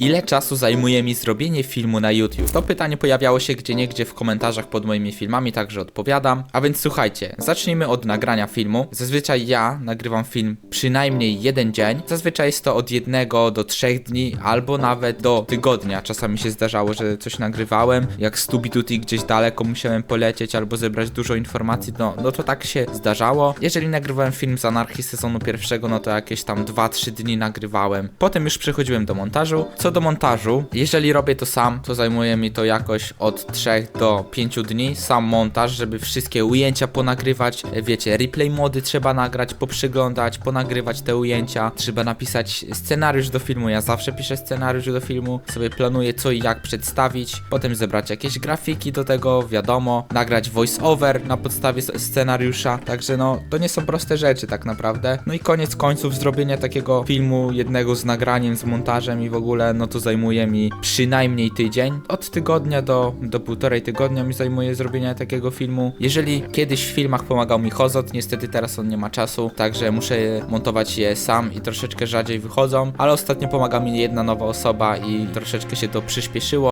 ile czasu zajmuje mi zrobienie filmu na YouTube? To pytanie pojawiało się gdzie niegdzie w komentarzach pod moimi filmami, także odpowiadam. A więc słuchajcie, zacznijmy od nagrania filmu. Zazwyczaj ja nagrywam film przynajmniej jeden dzień. Zazwyczaj jest to od jednego do trzech dni, albo nawet do tygodnia. Czasami się zdarzało, że coś nagrywałem, jak z Tubi gdzieś daleko musiałem polecieć albo zebrać dużo informacji, no, no to tak się zdarzało. Jeżeli nagrywałem film z Anarchii sezonu pierwszego, no to jakieś tam 2-3 dni nagrywałem. Potem już przechodziłem do montażu. Co do montażu, jeżeli robię to sam, to zajmuje mi to jakoś od 3 do 5 dni. Sam montaż, żeby wszystkie ujęcia ponagrywać. Wiecie, replay mody trzeba nagrać, poprzyglądać, ponagrywać te ujęcia. Trzeba napisać scenariusz do filmu. Ja zawsze piszę scenariusz do filmu, sobie planuję co i jak przedstawić. Potem zebrać jakieś grafiki do tego, wiadomo. Nagrać voice over na podstawie scenariusza. Także no, to nie są proste rzeczy tak naprawdę. No i koniec końców zrobienie takiego filmu, jednego z nagraniem, z montażem i w ogóle, no to zajmuje mi przynajmniej tydzień. Od tygodnia do, do półtorej tygodnia mi zajmuje zrobienie takiego filmu. Jeżeli kiedyś w filmach pomagał mi Hozot, niestety teraz on nie ma czasu, także muszę montować je sam i troszeczkę rzadziej wychodzą, ale ostatnio pomaga mi jedna nowa osoba i troszeczkę się to przyspieszyło.